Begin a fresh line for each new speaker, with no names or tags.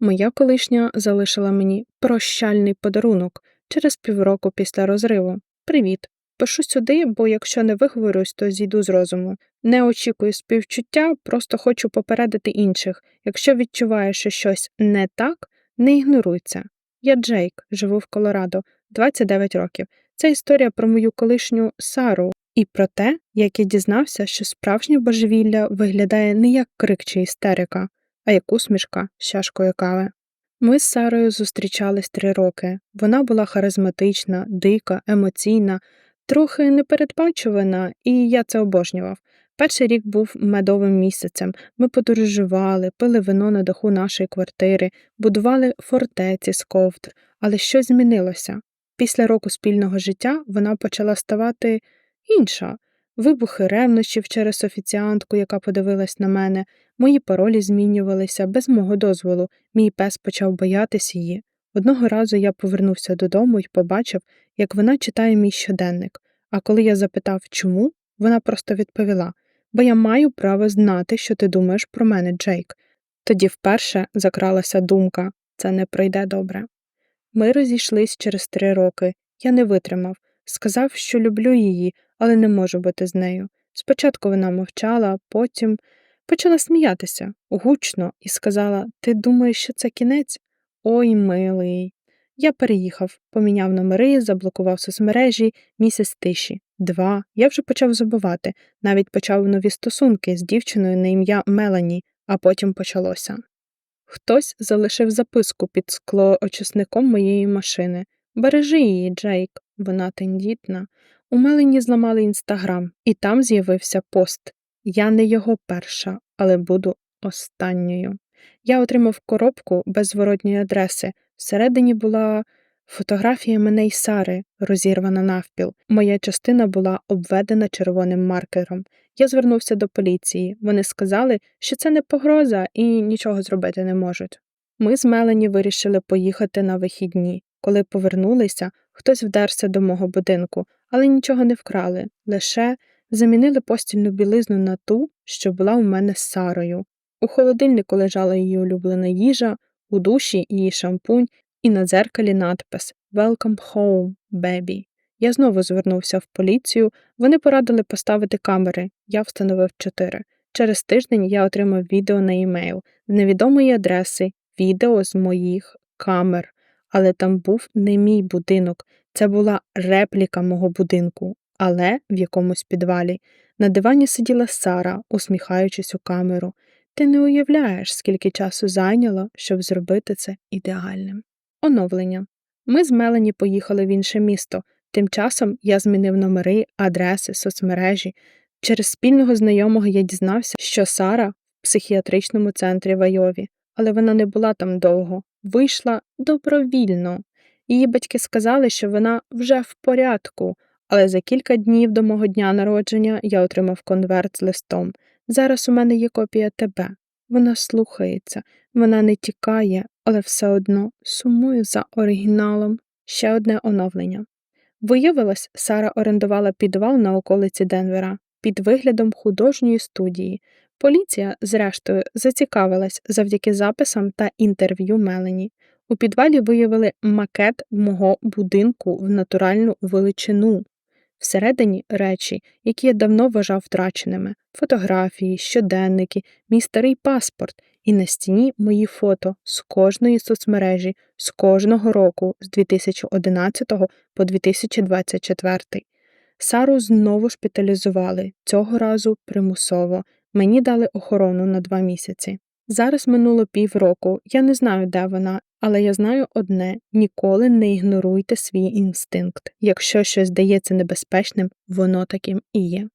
Моя колишня залишила мені прощальний подарунок через півроку після розриву. Привіт. Пишу сюди, бо якщо не виговорюсь, то зійду з розуму. Не очікую співчуття, просто хочу попередити інших. Якщо відчуваєш, що щось не так, не ігноруй це. Я Джейк, живу в Колорадо, 29 років. Це історія про мою колишню Сару і про те, як я дізнався, що справжнє божевілля виглядає не як крик чи істерика, а як усмішка з чашкою кави. Ми з Сарою зустрічались три роки. Вона була харизматична, дика, емоційна, трохи непередбачувана, і я це обожнював. Перший рік був медовим місяцем. Ми подорожували, пили вино на даху нашої квартири, будували фортеці з ковдр, але щось змінилося. Після року спільного життя вона почала ставати інша. Вибухи ревнощів через офіціантку, яка подивилась на мене, мої паролі змінювалися без мого дозволу, мій пес почав боятись її. Одного разу я повернувся додому і побачив, як вона читає мій щоденник, а коли я запитав, чому, вона просто відповіла бо я маю право знати, що ти думаєш про мене, Джейк. Тоді вперше закралася думка це не пройде добре. Ми розійшлись через три роки. Я не витримав, сказав, що люблю її, але не можу бути з нею. Спочатку вона мовчала, потім почала сміятися гучно і сказала: Ти думаєш, що це кінець? Ой, милий. Я переїхав, поміняв номери, заблокував соцмережі, місяць тиші. Два. Я вже почав забувати, навіть почав нові стосунки з дівчиною на ім'я Мелані, а потім почалося. Хтось залишив записку під склоочисником моєї машини. Бережи її, Джейк, вона тендітна. У Мелані зламали інстаграм, і там з'явився пост Я не його перша, але буду останньою. Я отримав коробку без зворотньої адреси. Всередині була фотографія мене й Сари, розірвана навпіл. Моя частина була обведена червоним маркером. Я звернувся до поліції. Вони сказали, що це не погроза і нічого зробити не можуть. Ми з Мелані вирішили поїхати на вихідні. Коли повернулися, хтось вдерся до мого будинку, але нічого не вкрали, лише замінили постільну білизну на ту, що була у мене з Сарою. У холодильнику лежала її улюблена їжа, у душі її шампунь і на дзеркалі надпис Welcome home, baby. Я знову звернувся в поліцію, вони порадили поставити камери, я встановив чотири. Через тиждень я отримав відео на емейл з невідомої адреси, відео з моїх камер, але там був не мій будинок, це була репліка мого будинку, але в якомусь підвалі. На дивані сиділа Сара, усміхаючись у камеру. Ти не уявляєш, скільки часу зайняло, щоб зробити це ідеальним. Оновлення. Ми з Мелані поїхали в інше місто. Тим часом я змінив номери, адреси, соцмережі. Через спільного знайомого я дізнався, що Сара в психіатричному центрі в Айові, але вона не була там довго, вийшла добровільно. Її батьки сказали, що вона вже в порядку, але за кілька днів до мого дня народження я отримав конверт з листом. Зараз у мене є копія тебе. Вона слухається, вона не тікає, але все одно сумую за оригіналом. Ще одне оновлення. Виявилось, Сара орендувала підвал на околиці Денвера під виглядом художньої студії. Поліція, зрештою, зацікавилась завдяки записам та інтерв'ю Мелені. У підвалі виявили макет мого будинку в натуральну величину. Всередині речі, які я давно вважав втраченими фотографії, щоденники, мій старий паспорт, і на стіні мої фото з кожної соцмережі, з кожного року, з 2011 по 2024. Сару знову шпиталізували, цього разу примусово. Мені дали охорону на два місяці. Зараз минуло півроку, я не знаю, де вона, але я знаю одне ніколи не ігноруйте свій інстинкт. Якщо щось здається небезпечним, воно таким і є.